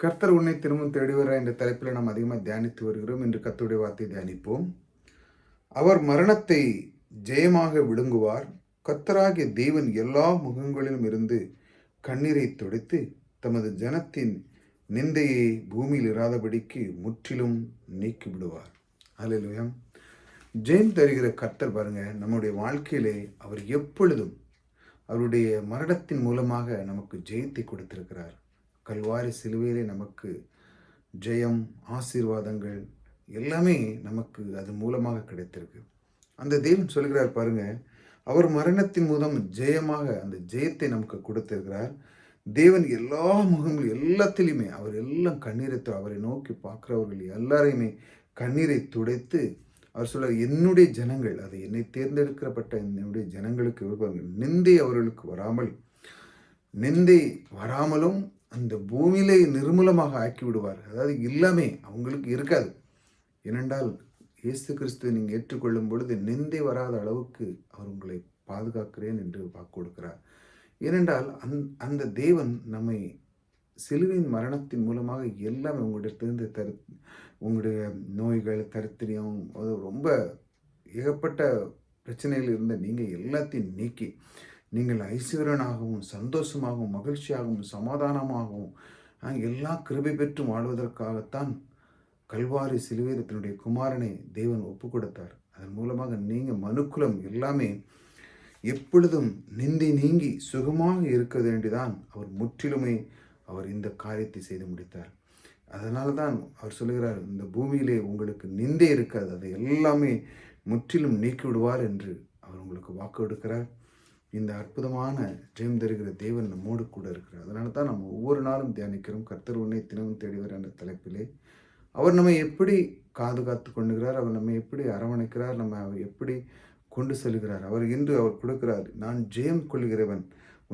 கர்த்தர் உன்னை திரும்பவும் தேடி வர என்ற தலைப்பில் நாம் அதிகமாக தியானித்து வருகிறோம். என்று கத்துடைய வார்த்தை தியானிப்போம். அவர் மரணத்தை ஜெயமாக விழுங்குவார். கர்த்தராகிய தேவன் எல்லா முகங்களிலும் இருந்து கண்ணீரை துடைத்து தமது ஜனத்தின் நிந்தையை பூமியில் இராதபடிக்கு முற்றிலும் நீக்கி விடுவார் அல்லேலூயா ஜெயம் தருகிற கர்த்தர் பாருங்க நம்முடைய வாழ்க்கையிலே அவர் எப்பொழுதும் அவருடைய மரணத்தின் மூலமாக நமக்கு ஜெயத்தை கொடுத்திருக்கிறார். கல்வாரி சிலுவையிலே நமக்கு ஜெயம் ஆசீர்வாதங்கள் எல்லாமே நமக்கு அது மூலமாக கிடைத்திருக்கு. அந்த தேவன் சொல்கிறார் பாருங்க அவர் மரணத்தின் மூலம் ஜெயமாக அந்த ஜெயத்தை நமக்கு கொடுத்திருக்கிறார். தேவன் எல்லா முகங்களும் எல்லாத்திலையுமே அவர் எல்லாம் கண்ணீரை அவரை நோக்கி பார்க்குறவர்கள் எல்லாரையுமே கண்ணீரை துடைத்து அவர் சொல்ல என்னுடைய ஜனங்கள் அது என்னை தேர்ந்தெடுக்கப்பட்ட என்னுடைய ஜனங்களுக்கு விருப்பங்கள் நிந்தை அவர்களுக்கு வராமல் நிந்தை வராமலும் அந்த பூமியிலே நிர்மூலமாக ஆக்கி விடுவார் அதாவது எல்லாமே அவங்களுக்கு இருக்காது. ஏனென்றால் இயேசு கிறிஸ்துவை நீங்கள் ஏற்றுக்கொள்ளும் பொழுது நிந்தை வராத அளவுக்கு அவர் உங்களை பாதுகாக்கிறேன் என்று வாக்கு கொடுக்கிறார். ஏனென்றால் அந் அந்த தேவன் நம்மை சிலுவையின் மரணத்தின் மூலமாக எல்லாமே உங்களிடத்திலிருந்து தரு உங்களுடைய நோய்கள் தரித்திரியம் அது ரொம்ப ஏகப்பட்ட பிரச்சனையில் இருந்த நீங்கள் எல்லாத்தையும் நீக்கி நீங்கள் ஐஸ்வர்யனாகவும் சந்தோஷமாகவும் மகிழ்ச்சியாகவும் சமாதானமாகவும் எல்லா கிருபை பெற்று வாழ்வதற்காகத்தான் கல்வாரி சிலுவையில் குமாரனை தேவன் ஒப்பு கொடுத்தார் அதன் மூலமாக நீங்கள் மனுக்குலம் எல்லாமே எப்பொழுதும் நிந்தி நீங்கி சுகமாக இருக்க வேண்டிதான் அவர் முற்றிலுமே அவர் இந்த காரியத்தை செய்து முடித்தார். அதனால தான் அவர் சொல்லுகிறார் இந்த பூமியிலே உங்களுக்கு நிந்தை இருக்காது அதை எல்லாமே முற்றிலும் நீக்கி விடுவார் என்று அவர் உங்களுக்கு வாக்கு எடுக்கிறார் இந்த அற்புதமான ஜெயம் தருகிற தேவன் நம்மோடு கூட இருக்கிறார். அதனால தான் நம்ம ஒவ்வொரு நாளும் தியானிக்கிறோம். கர்த்தர் உன்னை தினமும் தேடிவர் என்ற தலைப்பிலே. அவர் நம்மை எப்படி காது காத்து கொண்டுகிறார்? அவர் நம்மை எப்படி அரவணைக்கிறார்? நம்ம அவர் எப்படி கொண்டு செல்கிறார்? அவர் இன்று அவர் கொடுக்கிறார் நான் ஜெயம் கொள்கிறவன்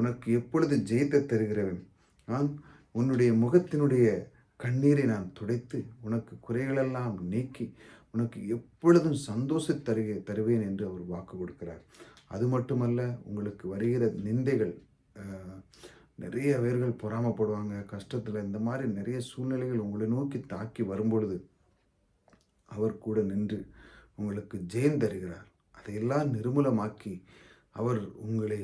உனக்கு எப்பொழுது ஜெயித்த தருகிறவன்? நான் உன்னுடைய முகத்தினுடைய கண்ணீரை நான் துடைத்து உனக்கு குறைகளெல்லாம் நீக்கி உனக்கு எப்பொழுதும் சந்தோஷ தருக தருவேன் என்று அவர் வாக்கு கொடுக்கிறார். அது மட்டுமல்ல உங்களுக்கு வருகிற நிந்தைகள் நிறைய பேர்கள் பொறாமப்படுவாங்க கஷ்டத்தில் இந்த மாதிரி நிறைய சூழ்நிலைகள் உங்களை நோக்கி தாக்கி வரும்பொழுது அவர் கூட நின்று உங்களுக்கு ஜெயம் தருகிறார். அதையெல்லாம் நிர்மூலமாக்கி அவர் உங்களை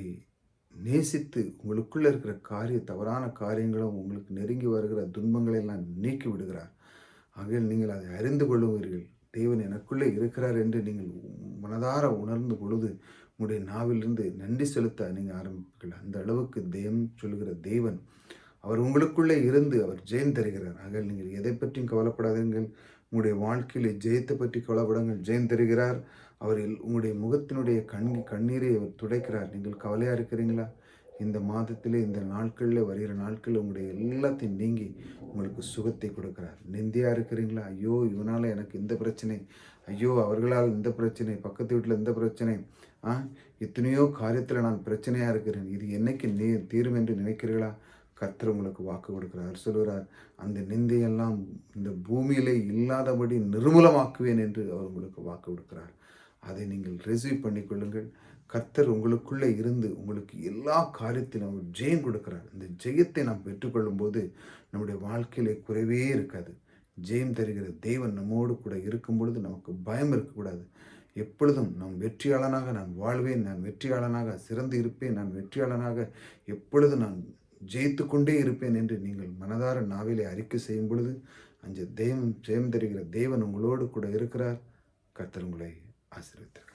நேசித்து உங்களுக்குள்ளே இருக்கிற காரிய தவறான காரியங்களும் உங்களுக்கு நெருங்கி வருகிற துன்பங்களை எல்லாம் நீக்கி விடுகிறார். ஆகையில் நீங்கள் அதை அறிந்து கொள்ளுவீர்கள். தேவன் எனக்குள்ளே இருக்கிறார் என்று நீங்கள் மனதார உணர்ந்து பொழுது உங்களுடைய நாவிலிருந்து நன்றி செலுத்த நீங்கள் ஆரம்பிப்பீர்கள் அந்த அளவுக்கு தேவன் சொல்கிற தேவன் அவர் உங்களுக்குள்ளே இருந்து அவர் ஜெயம் தருகிறார். ஆக நீங்கள் எதை பற்றியும் கவலைப்படாதீர்கள். உங்களுடைய வாழ்க்கையிலே ஜெயத்தை பற்றி கவலைப்படுங்கள் ஜெயம் தருகிறார். அவர் உங்களுடைய முகத்தினுடைய கண் கண்ணீரை அவர் துடைக்கிறார். நீங்கள் கவலையாக இருக்கிறீங்களா இந்த மாதத்திலே இந்த நாட்களில் வருகிற நாட்களில் உங்களுடைய எல்லாத்தையும் நீங்கி உங்களுக்கு சுகத்தை கொடுக்கிறார். நிந்தியாக இருக்கிறீங்களா ஐயோ இவனால் எனக்கு இந்த பிரச்சனை ஐயோ அவர்களால் இந்த பிரச்சனை பக்கத்து வீட்டில் இந்த பிரச்சனை. ஆ எத்தனையோ காரியத்தில் நான் பிரச்சனையாக இருக்கிறேன். இது என்னைக்கு நீ தீரும் என்று நினைக்கிறீர்களா? கர்த்தர் உங்களுக்கு வாக்கு கொடுக்கிறார். சொல்கிறார் அந்த நிந்தையெல்லாம் இந்த பூமியிலே இல்லாதபடி நிர்மூலமாக்குவேன் என்று அவர் உங்களுக்கு வாக்கு கொடுக்கிறார். அதை நீங்கள் ரிசீவ் பண்ணிக்கொள்ளுங்கள். கர்த்தர் உங்களுக்குள்ளே இருந்து உங்களுக்கு எல்லா காரியத்திலும் அவர் ஜெயம் கொடுக்கிறார். இந்த ஜெயத்தை நாம் பெற்றுக்கொள்ளும் போது நம்முடைய வாழ்க்கையிலே குறைவே இருக்காது. ஜெயம் தருகிற தேவன் நம்மோடு கூட இருக்கும் பொழுது நமக்கு பயம் இருக்கக்கூடாது. எப்பொழுதும் நம் வெற்றியாளனாக நான் வாழ்வேன் நான் வெற்றியாளனாக சிறந்து இருப்பேன் நான் வெற்றியாளனாக எப்பொழுதும் நான் ஜெயித்து கொண்டே இருப்பேன் என்று நீங்கள் மனதார நாவிலே அறிக்கை செய்யும் பொழுது அந்த தெய்வம் ஜெயம் தருகிற தேவன் உங்களோடு கூட இருக்கிறார். கர்த்தர் உங்களை ஆசீர்வதித்திருக்கிறார்